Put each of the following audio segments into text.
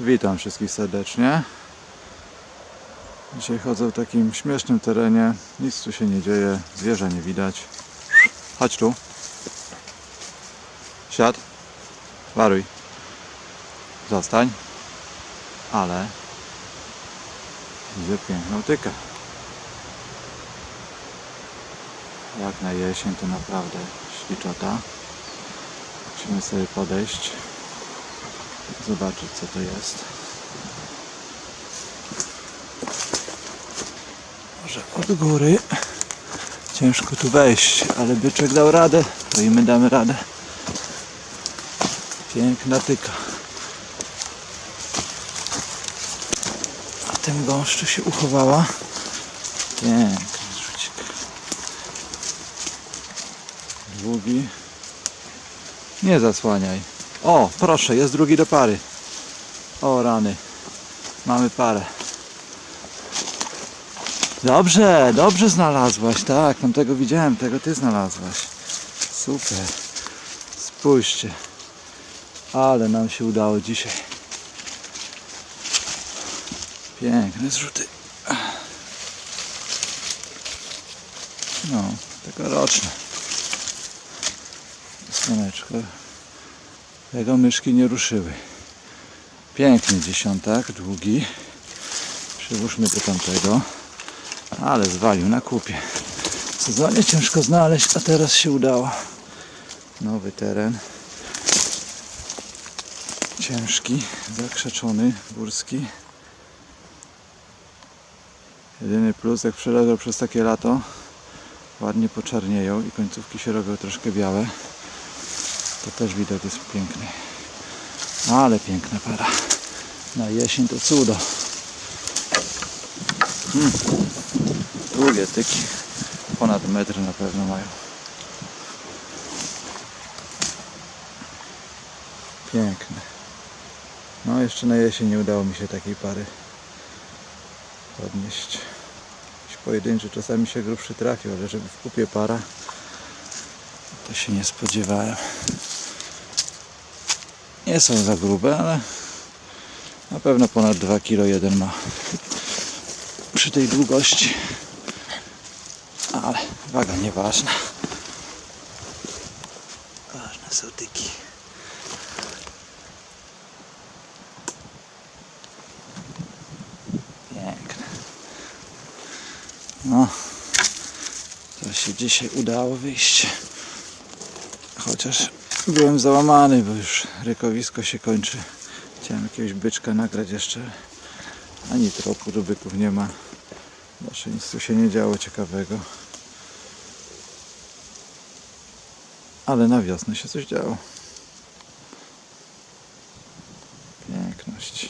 Witam wszystkich serdecznie. Dzisiaj chodzę w takim śmiesznym terenie. Nic tu się nie dzieje, zwierzę nie widać. Chodź tu. Siad. Waruj. Zostań. Ale widzę piękną tykę. Jak na jesień to naprawdę śliczota. Musimy sobie podejść zobaczyć co to jest. Może od góry. Ciężko tu wejść, ale byczek dał radę, to i my damy radę. Piękna tyka. A tym gąszczu się uchowała. Piękny rzucik. Długi. Nie zasłaniaj. O, proszę, jest drugi do pary. O, rany. Mamy parę. Dobrze, dobrze znalazłaś, tak, tamtego widziałem, tego ty znalazłaś. Super. Spójrzcie. Ale nam się udało dzisiaj. Piękne zrzuty. No, tegoroczne. Słoneczko. Tego myszki nie ruszyły. Piękny dziesiątak, długi. Przyłóżmy do tamtego. Ale zwalił na kupie. W sezonie ciężko znaleźć, a teraz się udało. Nowy teren. Ciężki, zakrzeczony, górski. Jedyny plus, jak przeleżał przez takie lato, ładnie poczarnieją i końcówki się robią troszkę białe. To też widok jest piękny. Ale piękna para. Na jesień to cudo. Hmm. Długie tyki. Ponad metr na pewno mają. Piękne. No jeszcze na jesień nie udało mi się takiej pary podnieść. Jakiś pojedynczy czasami się grubszy trafił, ale żeby w kupie para to się nie spodziewałem. Nie są za grube, ale na pewno ponad 2 kg jeden ma przy tej długości. Ale waga nieważna. Ważne są tyki. Piękne. No, to się dzisiaj udało wyjść. Chociaż byłem załamany, bo już rykowisko się kończy. Chciałem jakiegoś byczka nagrać jeszcze. Ani tropu do byków nie ma. Znaczy nic tu się nie działo ciekawego. Ale na wiosnę się coś działo. Piękność.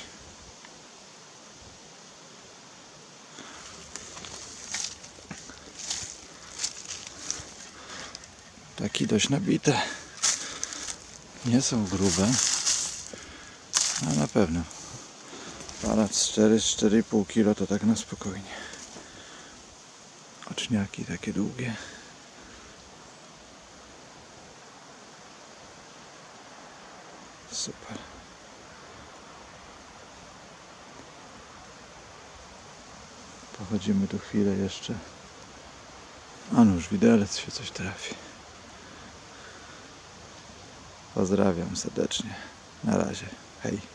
Taki dość nabite. Nie są grube. A na pewno. Para 4-4,5 kg to tak na spokojnie. Oczniaki takie długie. Super. Pochodzimy tu chwilę jeszcze. A nuż widelec się coś trafi. Pozdrawiam serdecznie. Na razie. Hej.